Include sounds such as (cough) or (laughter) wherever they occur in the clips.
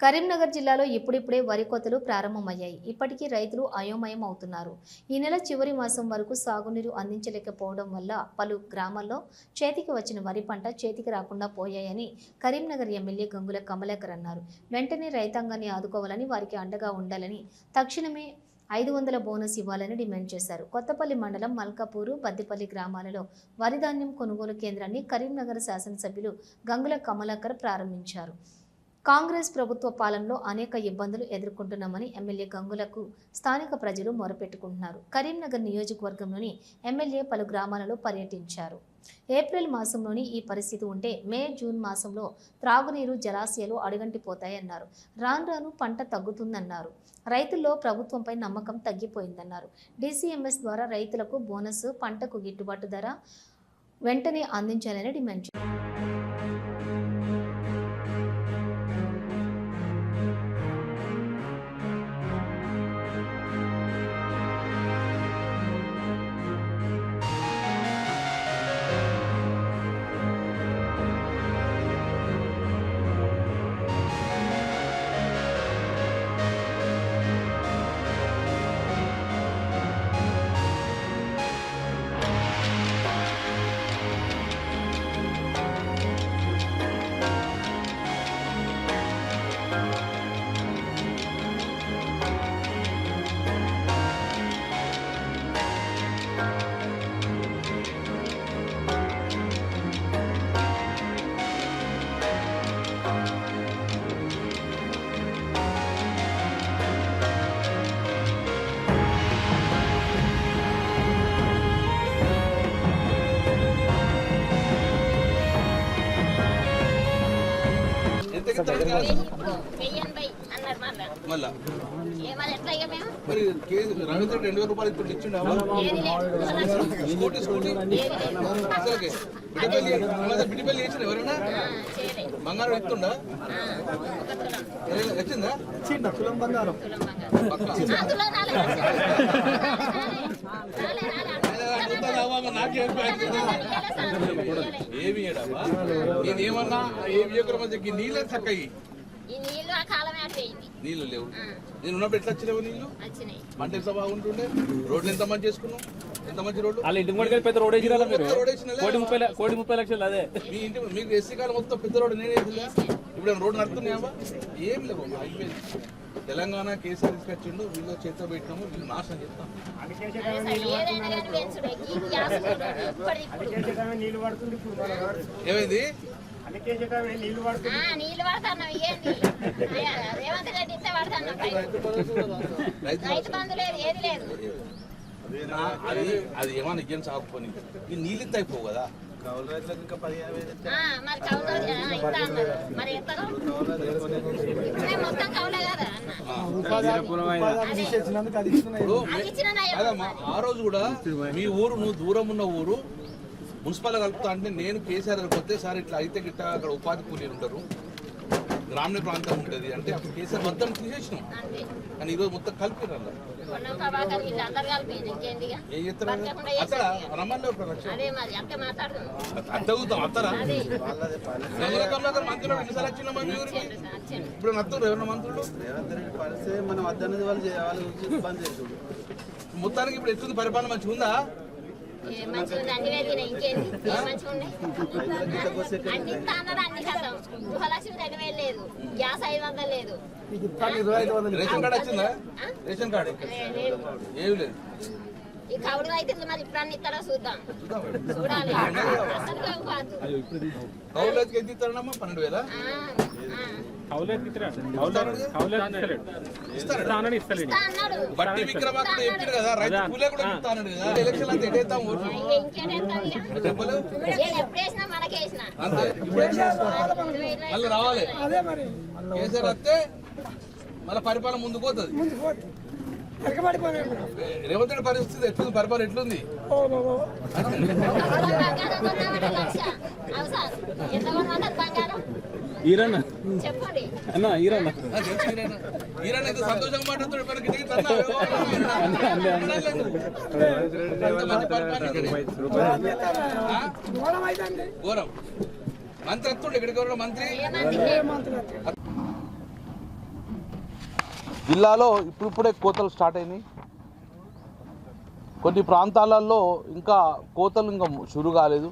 కరీంనగర్ జిల్లాలో ఇప్పుడిప్పుడే వరి కోతలు ప్రారంభమయ్యాయి. ఇప్పటికీ రైతులు అయోమయం అవుతున్నారు ఈ నెల చివరి మాసం వరకు సాగునీరు అందించలేకపోవడం వల్ల పలు గ్రామాల్లో చేతికి వచ్చిన వరి పంట చేతికి రాకుండా పోయాయని కరీంనగర్ ఎమ్మెల్యే గంగుల కమలాకర్ అన్నారు. వెంటనే రైతాంగాన్ని ఆదుకోవాలని వారికి అండగా ఉండాలని తక్షణమే ఐదు వందల బోనస్ ఇవ్వాలని డిమాండ్ చేశారు. కొత్తపల్లి మండలం మల్కాపూరు బద్దిపల్లి గ్రామాలలో వరిధాన్యం కొనుగోలు కేంద్రాన్ని కరీంనగర్ శాసనసభ్యులు గంగుల కమలాకర్ ప్రారంభించారు. కాంగ్రెస్ ప్రభుత్వ పాలనలో అనేక ఇబ్బందులు ఎదుర్కొంటున్నామని ఎమ్మెల్యే గంగులకు స్థానిక ప్రజలు మొరపెట్టుకుంటున్నారు. కరీంనగర్ నియోజకవర్గంలోని ఎమ్మెల్యే పలు గ్రామాలలో పర్యటించారు. ఏప్రిల్ మాసంలోని ఈ పరిస్థితి ఉంటే మే జూన్ మాసంలో త్రాగునీరు జలాశయాలు అడుగంటిపోతాయన్నారు. రాను రాను పంట తగ్గుతుందన్నారు. రైతుల్లో ప్రభుత్వంపై నమ్మకం తగ్గిపోయిందన్నారు. డీసీఎంఎస్ ద్వారా రైతులకు బోనస్ పంటకు గిట్టుబాటు ధర వెంటనే అందించాలని డిమాండ్ చేశారు. మరి కేసు రవీంద్ర రెండు వేల రూపాయలు ఇప్పుడు ఇచ్చిండా స్కూటీ. అసలుకే బిడ్డపల్లి ఎవరైనా? బంగారం ఎత్తిందా తులం బంగారం. ఏమి నేను ఏమన్నా ఏమి ఎక్కడ మధ్య నీళ్ళే చక్కయి లేవు. నేను ఉన్నప్పుడు ఎట్లా వచ్చినావు నీళ్ళు? పంట ఎంత బాగుంటుండే? రోడ్లు ఎంత మంది చేసుకున్నాం ఎంత మంచి రోడ్లు? వాళ్ళ ఇంటి ముందుకు పెద్ద రోడ్ వేసిరా మీరు? వేసినా కోటి ముప్పై కోటి ముప్పై లక్షలు అదే. మీ ఇంటి మీకు ఎస్సీ కాలం మొత్తం పెద్ద రోడ్డు నేనే వేసినా ఇప్పుడు రోడ్డు నడుతున్నాయా? ఏం లేవు. అయిపోయింది. తెలంగాణ కేసీఆర్ తీసుకొచ్చిండు వీళ్ళు చేతితో పెట్టినాము వీళ్ళు నాశనం వాడు. ఏమైంది? నీళ్ళు రేవంత్ రెడ్డి రైతు బంధు లేదు ఏది లేదు. అది అది ఏమన్నా ఇయ్యం సాగుకొని ఈ నీళ్ళు ఇంత అయిపోవు కదా. ఆ, మరి కౌలు ఆ, ఇంత అన్నారు. మరి ఎత్తరు? ఇప్పుడే మొత్తం కౌలే కదా. కాదమ్మా ఆ రోజు కూడా మీ ఊరు నువ్వు దూరం ఉన్న ఊరు మున్సిపల్ కలుపుతా అంటే నేను కేసీఆర్ వస్తే సార్ ఇట్లా అయితే గిట్ట అక్కడ ఉపాధి కూలీలు ఉంటారు. గ్రామీణ ప్రాంతం ఉంటుంది. అంటే అప్పుడు కేసీఆర్ మొత్తం తీసేసినాం. కానీ ఈరోజు మొత్తం కలిపిరಲ್ಲ పొన్నం ప్రభాకర్ వీళ్ళు అందరు కలిపి ఇంకేంటిగా ఏం చెప్తారు చేసేది. రమ్మల్లో ఒక లక్ష అదే మరి అక్క మాట్లాడుతున్నాం అత్తగుతాం అత్తరా? కమలాకర్ మంత్రులు? ఎన్నిసార్లు వచ్చినా మీ ఊరికి. ఇప్పుడు నత్తురు ఎవరన్నా మంత్రులు? రేవంత్ రెడ్డి పరిస్థితి మనం వద్దన్నది వాళ్ళు వాళ్ళు మొత్తానికి ఇప్పుడు ఎట్లుంది పరిపాలన? మంచిగా ఉందా గృహలక్ష్మి రెండు వేలు లేదు. గ్యాస్ ఐదు వందలు లేదు. రేషన్ కార్డు వచ్చిందా? రేషన్ కార్డు ఏమి లేదు ఈ రైతులు మరి ఇప్పుడు అన్ని ఇస్తారో చూద్దాం. చూడాలి. కౌలుకి ఎంత ఇస్తారమ్మా పన్నెండు వేల బట్టి విక్రమార్కుడు చెప్పాడు కదా రైతు కూలే కూడా ఎలక్షన్ అంతా? మళ్ళీ రావాలి. కేసీఆర్ వస్తే మళ్ళీ పరిపాలన ముందుకు పోతుంది. రేవంత్ రెడ్డి పరిస్థితి ఎట్లుంది? పరిపాలన ఎట్లుంది? ఈరన్న. చెప్పండి. అన్న ఈరన్న. ఎంత సంతోషంగా మాట్లాడుతాడు మనకి? (laughs) ఘోరం. మంత్రి వస్తుండే ఇక్కడికి ఎవరో మంత్రి? జిల్లాలో ఇప్పుడిప్పుడే కోతలు స్టార్ట్ అయినాయి. కొన్ని ప్రాంతాలలో ఇంకా కోతలు ఇంకా షురు కాలేదు.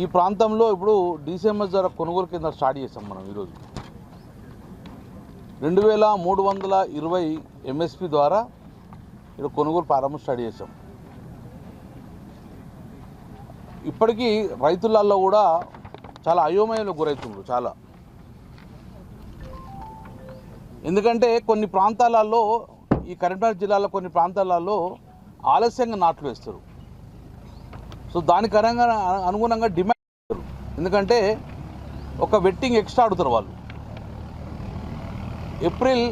ఈ ప్రాంతంలో ఇప్పుడు డిసిఎంఎస్ ధర కొనుగోలు కింద స్టార్ట్ చేసాం మనం ఈరోజు. రెండు వేల మూడు వందల ఇరవై ఎంఎస్పి ద్వారా ఇక్కడ కొనుగోలు ప్రారంభం స్టార్ట్ చేసాం. ఇప్పటికీ రైతులలో కూడా చాలా అయోమయంలో గురవుతున్నారు చాలా. ఎందుకంటే కొన్ని ప్రాంతాలలో ఈ కరీంనగర్ జిల్లాలో కొన్ని ప్రాంతాలలో ఆలస్యంగా నాట్లు వేస్తారు. సో దాని కరంగా అనుగుణంగా డిమాండ్ చేస్తారు. ఎందుకంటే ఒక వెట్టింగ్ ఎక్స్ట్రా ఆడుతారు వాళ్ళు. ఏప్రిల్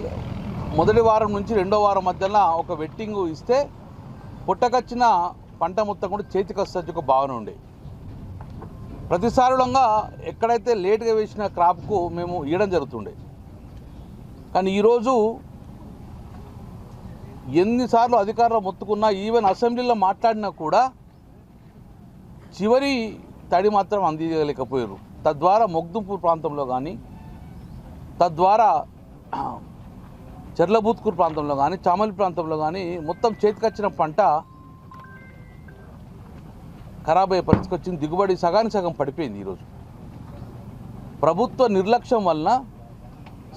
మొదటి వారం నుంచి రెండో వారం మధ్యన ఒక వెట్టింగ్ ఇస్తే పుట్టకొచ్చిన పంట మొత్తం కూడా చేతికి వస్తుంది ఒక భావన ఉండే. ప్రతిసారులంగా ఎక్కడైతే లేట్గా వేసిన క్రాప్కు మేము ఇవ్వడం జరుగుతుండే. కానీ ఈరోజు ఎన్నిసార్లు అధికారులు మొత్తుకున్నా ఈవెన్ అసెంబ్లీలో మాట్లాడినా కూడా చివరి తడి మాత్రం అందించలేకపోయారు తద్వారా మొగ్దుంపూర్ ప్రాంతంలో కానీ తద్వారా చెర్లబూత్కూర్ ప్రాంతంలో కానీ చామలి ప్రాంతంలో కానీ మొత్తం చేతికొచ్చిన పంట ఖరాబ్ అయ్యే పరిస్థితికి వచ్చింది. దిగుబడి సగానికి సగం పడిపోయింది ఈరోజు. ప్రభుత్వ నిర్లక్ష్యం వలన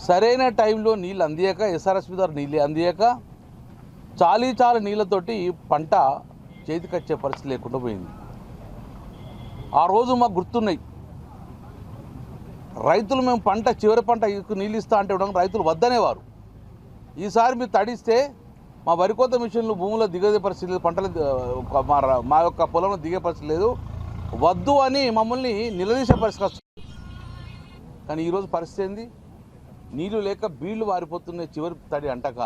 సరైన టైంలో నీళ్ళు అందియక ఎస్ఆర్ఎస్పి ద్వారా నీళ్ళు అందియక చాలీ చాలు నీళ్ళతోటి పంట చేతికొచ్చే పరిస్థితి లేకుండా పోయింది. ఆ రోజు మాకు గుర్తున్నాయి. రైతులు మేము పంట చివరి పంట నీళ్ళు ఇస్తా అంటే ఉండడం రైతులు వద్దనేవారు. ఈసారి మీరు తడిస్తే మా వరి కోత మిషన్లు భూమిలో దిగే పరిస్థితి లేదు పంటలు మా మా యొక్క పొలంలో దిగే పరిస్థితి లేదు. వద్దు అని మమ్మల్ని నిలదీసే పరిస్థితి వస్తుంది. కానీ ఈరోజు పరిస్థితి ఏంది? నీళ్ళు లేక బీళ్ళు వారిపోతున్నాయి చివరి తడి అంటక.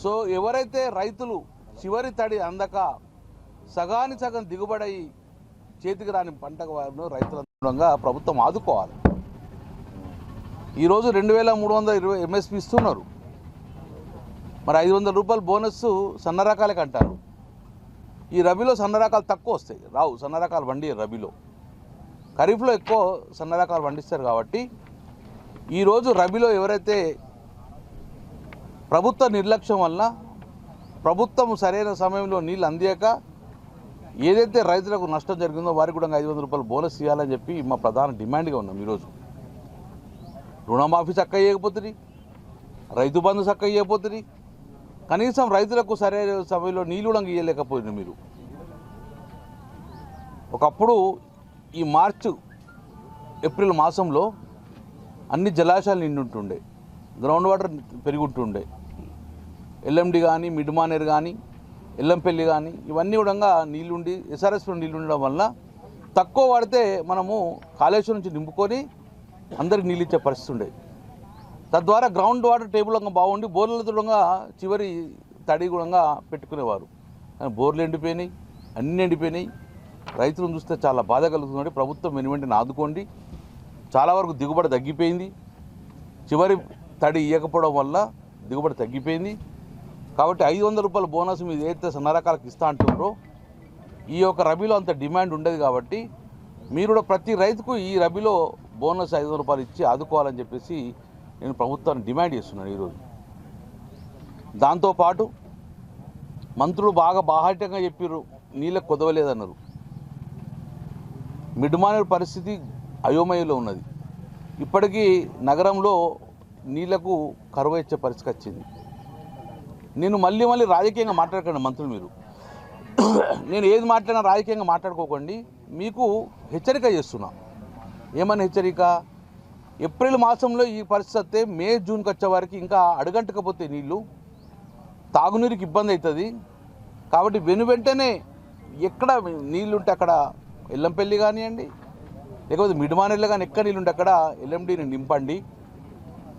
సో ఎవరైతే రైతులు చివరి తడి అందక సగాని సగం దిగుబడి చేతికి రాని పంట వారిని రైతులంగా ప్రభుత్వం ఆదుకోవాలి. ఈరోజు రెండు వేల మూడు వందల ఇరవై ఎంఎస్పి ఇస్తున్నారు. మరి ఐదు వందల రూపాయలు బోనస్ సన్న రకాలకి అంటారు ఈ రబీలో సన్న రకాలు తక్కువ వస్తాయి. రావు సన్న రకాలు వండి రబీలో. ఖరీఫ్లో ఎక్కువ సన్న రకాలు పండిస్తారు కాబట్టి ఈరోజు రబీలో ఎవరైతే ప్రభుత్వ నిర్లక్ష్యం వలన ప్రభుత్వం సరైన సమయంలో నీళ్ళు అందియక ఏదైతే రైతులకు నష్టం జరిగిందో వారికి కూడా ఐదు వందల రూపాయలు బోనస్ ఇవ్వాలని చెప్పి మా ప్రధాన డిమాండ్గా ఉన్నాం ఈరోజు. రుణమాఫీ చక్క చేయకపోతుంది రైతు బంధు చక్క చేయకపోతుంది కనీసం రైతులకు సరైన సమయంలో నీళ్ళు కూడా ఇవ్వలేకపోయింది మీరు. ఒకప్పుడు ఈ మార్చు ఏప్రిల్ మాసంలో అన్ని జలాశయాలు నిండుంటుండే. గ్రౌండ్ వాటర్ పెరుగుంటుండే. ఎల్ఎండి కానీ మిడ్మానేర్ కానీ ఎల్లంపల్లి కానీ ఇవన్నీ కూడా నీళ్ళుండి ఎస్ఆర్ఎస్లో నీళ్ళు ఉండడం వల్ల తక్కువ వాడితే మనము కాళేశ్వరం నుంచి నింపుకొని అందరికి నీళ్ళు ఇచ్చే పరిస్థితి ఉండేది తద్వారా గ్రౌండ్ వాటర్ టేబుల్ బాగుండి బోర్ల దూరంగా చివరి తడి కూడా పెట్టుకునేవారు. కానీ బోర్లు ఎండిపోయినాయి అన్నీ ఎండిపోయినాయి. రైతులను చూస్తే చాలా బాధ కలుగుతుంది. ప్రభుత్వం వెనువెంటనే ఆదుకోండి చాలా వరకు దిగుబడి తగ్గిపోయింది. చివరి తడి ఇవ్వకపోవడం వల్ల దిగుబడి తగ్గిపోయింది. కాబట్టి ఐదు వందల రూపాయల బోనస్ మీద ఏదైతే సన్న రకాలకు ఇస్తా అంటున్నారో ఈ యొక్క రబీలో అంత డిమాండ్ ఉండదు కాబట్టి మీరు కూడా ప్రతి రైతుకు ఈ రబీలో బోనస్ ఐదు వందల రూపాయలు ఇచ్చి ఆదుకోవాలని చెప్పేసి నేను ప్రభుత్వాన్ని డిమాండ్ చేస్తున్నాను ఈరోజు. దాంతోపాటు మంత్రులు బాగా బాహాటంగా చెప్పారు నీళ్ళకు కుదవలేదన్నారు. మిడ్మానేరు పరిస్థితి అయోమయంలో ఉన్నది. ఇప్పటికీ నగరంలో నీళ్ళకు కరువు ఇచ్చే పరిస్థితి వచ్చింది. నేను మళ్ళీ మళ్ళీ రాజకీయంగా మాట్లాడకండి మంత్రులు మీరు. నేను ఏది మాట్లాడినా రాజకీయంగా మాట్లాడుకోకండి. మీకు హెచ్చరిక చేస్తున్నా. ఏమని హెచ్చరిక? ఏప్రిల్ మాసంలో ఈ పరిస్థితి వస్తే మే జూన్కి వచ్చే వారికి ఇంకా అడగంటకపోతే నీళ్ళు తాగునీరుకి ఇబ్బంది అవుతుంది. కాబట్టి వెను వెంటనే ఎక్కడ నీళ్ళుంటే అక్కడ ఎల్లంపల్లి కానివ్వండి లేకపోతే మిడిమానేళ్ళు కానీ ఎక్కడ నీళ్ళు అక్కడ ఎల్ఎండిని నింపండి.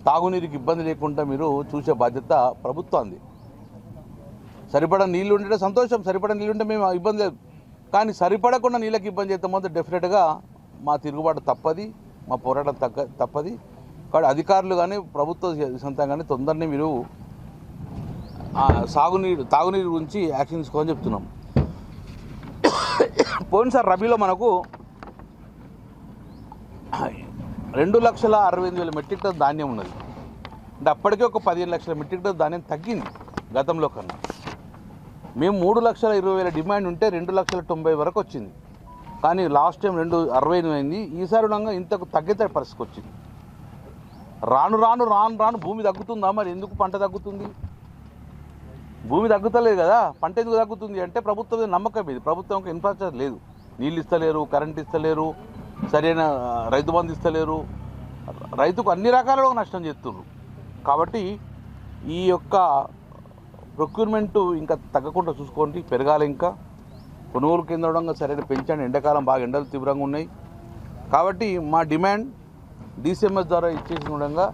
తాగునీరుకి ఇబ్బంది లేకుండా మీరు చూసే బాధ్యత ప్రభుత్వంది. సరిపడా నీళ్ళు ఉంటే సంతోషం సరిపడా నీళ్ళు ఉంటే మేము ఇబ్బంది లేదు. కానీ సరిపడకుండా నీళ్ళకి ఇబ్బంది చేస్తాం మాత్రం డెఫినెట్గా మా తిరుగుబాటు తప్పది మా పోరాటం తగ్గ తప్పది. కాబట్టి అధికారులు కానీ ప్రభుత్వ సొంతం కానీ తొందరనే మీరు సాగునీరు తాగునీరు గురించి యాక్షన్ తీసుకోమని చెప్తున్నాం. పోయినసారి రబీలో మనకు రెండు లక్షల అరవై ఎనిమిది వేల మెట్రిక్ టన్ ధాన్యం ఉన్నది. అంటే అప్పటికే ఒక పదిహేను లక్షల మెట్రిక్ టన్ ధాన్యం తగ్గింది గతంలో కన్నా. మేము మూడు లక్షల ఇరవై వేల డిమాండ్ ఉంటే రెండు లక్షల తొంభై వరకు వచ్చింది. కానీ లాస్ట్ టైం రెండు అరవై ఎనిమిది అయింది. ఈసారి ఉండగా ఇంతకు తగ్గితే పరిస్థితికి వచ్చింది. రాను రాను రాను రాను భూమి తగ్గుతుందా మరి? ఎందుకు పంట తగ్గుతుంది? భూమి తగ్గుతలేదు కదా. పంట ఎందుకు తగ్గుతుంది అంటే ప్రభుత్వం నమ్మకం ఇది ప్రభుత్వం ఇన్ఫ్రాస్ట్రక్చర్ లేదు. నీళ్ళు ఇస్తలేరు కరెంట్ ఇస్తలేరు సరైన రైతు బంధు ఇస్తలేరు. రైతుకు అన్ని రకాలలో నష్టం చేస్తున్నారు కాబట్టి ఈ యొక్క ప్రొక్యూర్మెంట్ ఇంకా తగ్గకుండా చూసుకోండి పెరగాలి ఇంకా. కొనుగోలు కేంద్రంగా సరైన పెంచండి. ఎండాకాలం బాగా ఎండలు తీవ్రంగా ఉన్నాయి. కాబట్టి మా డిమాండ్ డిసిఎంఎస్ ద్వారా ఇచ్చేసిన విధంగా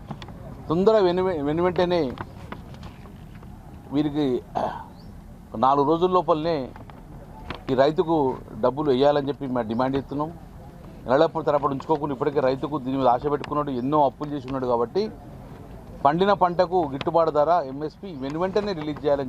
తొందర వెను వెను వెంటనే వీరికి నాలుగు రోజుల లోపలనే ఈ రైతుకు డబ్బులు వేయాలని చెప్పి మేము డిమాండ్ చేస్తున్నాం. ఎల్లప్పుడు తరపడి ఉంచుకోకుండా ఇప్పటికే రైతుకు దీని మీద ఆశ పెట్టుకున్నాడు ఎన్నో అప్పులు చేసి ఉన్నాడు కాబట్టి పండిన పంటకు గిట్టుబాటు ధర ఎంఎస్పి వెను వెంటనే రిలీజ్ చేయాలని